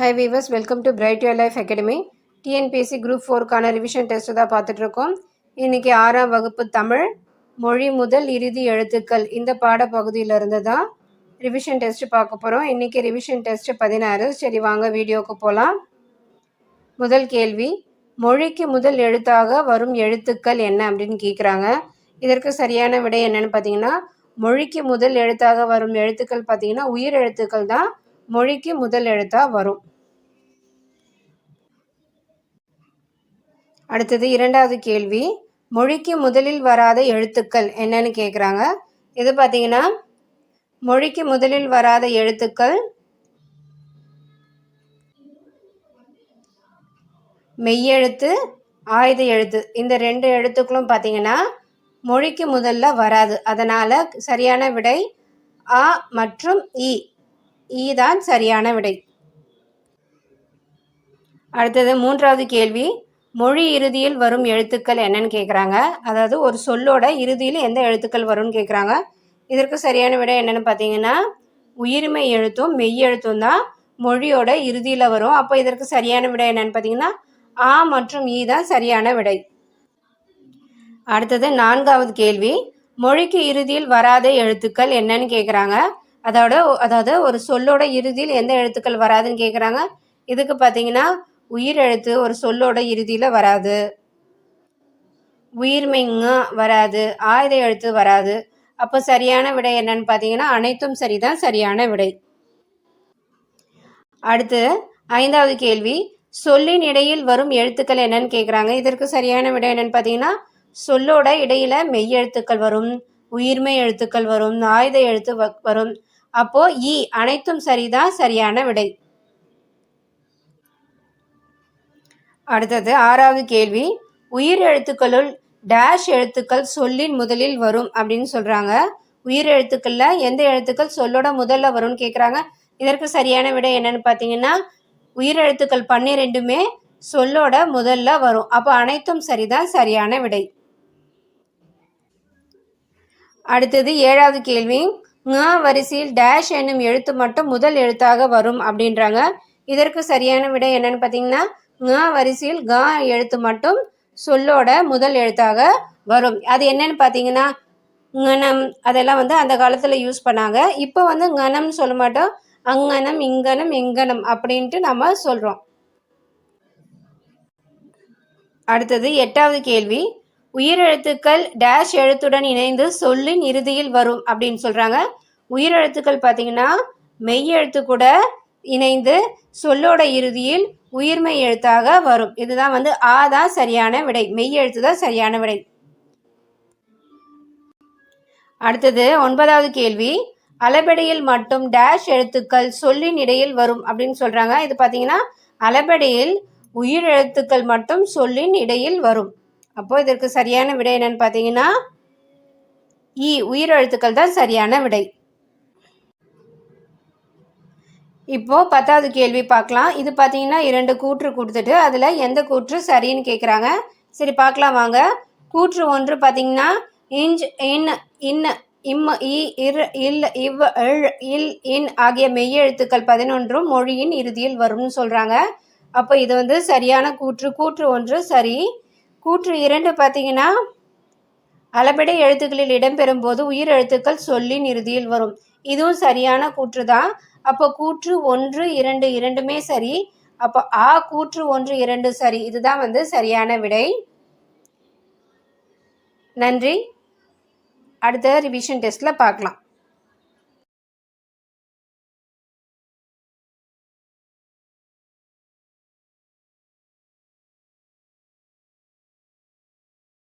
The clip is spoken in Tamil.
Hi viewers welcome to bright your life academy TNPSC group ஃபோருக்கான revision test தான் பார்த்துட்ருக்கோம் இன்றைக்கி ஆறாம் வகுப்பு தமிழ் மொழி முதல் இறுதி எழுத்துக்கள் இந்த பாடப்பகுதியிலிருந்து தான் ரிவிஷன் டெஸ்ட்டு பார்க்க போகிறோம் இன்றைக்கி ரிவிஷன் டெஸ்ட்டு பதினாறு. சரி வாங்க வீடியோவுக்கு போகலாம் முதல் கேள்வி மொழிக்கு முதல் எழுத்தாக வரும் எழுத்துக்கள் என்ன அப்படின்னு கேட்குறாங்க இதற்கு சரியான விடை என்னென்னு பார்த்தீங்கன்னா மொழிக்கு முதல் எழுத்தாக வரும் எழுத்துக்கள் பார்த்தீங்கன்னா உயிர் எழுத்துக்கள் தான் மொழிக்கு முதல் எழுத்தாக வரும். அடுத்தது இரண்டாவது கேள்வி மொழிக்கு முதலில் வராத எழுத்துக்கள் என்னன்னு கேட்குறாங்க இது பார்த்தீங்கன்னா மொழிக்கு முதலில் வராத எழுத்துக்கள் மெய்யெழுத்து ஆயுத எழுத்து. இந்த ரெண்டு எழுத்துக்களும் பார்த்தீங்கன்னா மொழிக்கு முதல்ல வராது. அதனால் சரியான விடை ஆ மற்றும் இ. இ தான் சரியான விடை. அடுத்தது மூன்றாவது கேள்வி மொழி இறுதியில் வரும் எழுத்துக்கள் என்னன்னு கேட்குறாங்க அதாவது ஒரு சொல்லோட இறுதியில் எந்த எழுத்துக்கள் வரும்னு கேட்குறாங்க இதற்கு சரியான விடை என்னென்னு பார்த்தீங்கன்னா உயிர்மை எழுத்தும் மெய் எழுத்தும் தான் மொழியோட இறுதியில் வரும். அப்போ இதற்கு சரியான விடை என்னென்னு பார்த்தீங்கன்னா ஆ மற்றும் ஈ தான் சரியான விடை. அடுத்தது நான்காவது கேள்வி. மொழிக்கு இறுதியில் வராத எழுத்துக்கள் என்னன்னு கேட்குறாங்க அதோட அதாவது ஒரு சொல்லோட இறுதியில் எந்த எழுத்துக்கள் வராதுன்னு கேட்குறாங்க இதுக்கு பார்த்தீங்கன்னா உயிர் எழுத்து ஒரு சொல்லோட இறுதியில் வராது. உயிர்மைங்க வராது. ஆயுத எழுத்து வராது. அப்போ சரியான விடை என்னன்னு பார்த்தீங்கன்னா அனைத்தும் சரிதான் சரியான விடை. அடுத்து ஐந்தாவது கேள்வி. சொல்லின் இடையில் வரும் எழுத்துக்கள் என்னன்னு கேட்குறாங்க இதற்கு சரியான விடை என்னன்னு பார்த்தீங்கன்னா சொல்லோட இடையில மெய் எழுத்துக்கள் வரும் உயிர்மை எழுத்துக்கள் வரும் ஆயுத எழுத்து வரும். அப்போ இ அனைத்தும் சரிதான் சரியான விடை. அடுத்தது ஆறாவது கேள்வி. உயிர் எழுத்துக்களுள் டேஷ் எழுத்துக்கள் சொல்லின் முதலில் வரும் அப்படின்னு சொல்கிறாங்க உயிர் எழுத்துக்களில் எந்த எழுத்துக்கள் சொல்லோட முதல்ல வரும்னு கேட்குறாங்க இதற்கு சரியான விடை என்னன்னு பார்த்தீங்கன்னா உயிர் எழுத்துக்கள் பன்னிரெண்டுமே சொல்லோட முதல்ல வரும். அப்போ அனைத்தும் சரிதான் சரியான விடை. அடுத்தது ஏழாவது கேள்வி. ங வரிசையில் டேஷ் என்னும் எழுத்து மட்டும் முதல் எழுத்தாக வரும் அப்படின்றாங்க. இதற்கு சரியான விடை என்னன்னு பார்த்தீங்கன்னா ங வரிசையில் க எழுத்து மட்டும் சொல்லோட முதல் எழுத்தாக வரும். அது என்னன்னு பார்த்தீங்கன்னா கணம் அதெல்லாம் வந்து அந்த காலத்தில் யூஸ் பண்ணாங்க. இப்போ வந்து ங்கனம்னு சொல்ல மாட்டோம். அங்கனம் இங்கனம் இங்கனம் அப்படின்ட்டு நம்ம சொல்கிறோம் அடுத்தது எட்டாவது கேள்வி. உயிரெழுத்துக்கள் டேஷ் எழுத்துடன் இணைந்து சொல்லின் இறுதியில் வரும் அப்படின்னு சொல்கிறாங்க உயிரெழுத்துக்கள் பார்த்தீங்கன்னா மெய் எழுத்து கூட இணைந்து சொல்லோட இறுதியில் உயிர்மெய் எழுத்தாக வரும். இதுதான் வந்து ஆ தான் சரியான விடை. மெய் எழுத்து தான் சரியான விடை. அடுத்தது ஒன்பதாவது கேள்வி. அலபடியில் மட்டும் டேஷ் எழுத்துக்கள் சொல்லின் இடையில் வரும் அப்படின்னு சொல்கிறாங்க இது பார்த்தீங்கன்னா அலபடியில் உயிர் எழுத்துக்கள் மட்டும் சொல்லின் இடையில் வரும். அப்போது இதற்கு சரியான விடை என்னன்னு பார்த்தீங்கன்னா இ உயிர் எழுத்துக்கள் தான் சரியான விடை. இப்போ பத்தாவது கேள்வி பார்க்கலாம். இது பார்த்தீங்கன்னா இரண்டு கூற்று கொடுத்துட்டு அதில் எந்த கூற்று சரின்னு கேட்குறாங்க சரி பார்க்கலாம் வாங்க. கூற்று ஒன்று பார்த்தீங்கன்னா இஞ்ச் இன் இன் இம் இ இர் இல் இவ் எழ் இல் இன் ஆகிய மெய்யெழுத்துக்கள் பதினொன்றும் மொழியின் இறுதியில் வரும்னு சொல்கிறாங்க அப்போ இது வந்து சரியான கூற்று. கூற்று ஒன்று சரி. கூற்று இரண்டு பார்த்தீங்கன்னா அளபெடை எழுத்துக்களில் இடம்பெறும் போது உயிர் எழுத்துக்கள் சொல்லின் இறுதியில் வரும். இதுவும் சரியான கூற்று தான் அப்போ கூற்று ஒன்று இரண்டு இரண்டுமே சரி. அப்போ ஆ கூற்று ஒன்று இரண்டு சரி. இதுதான் வந்து சரியான விடை. நன்றி. அடுத்த ரிவிஷன் டெஸ்ட்டில் பார்க்கலாம்.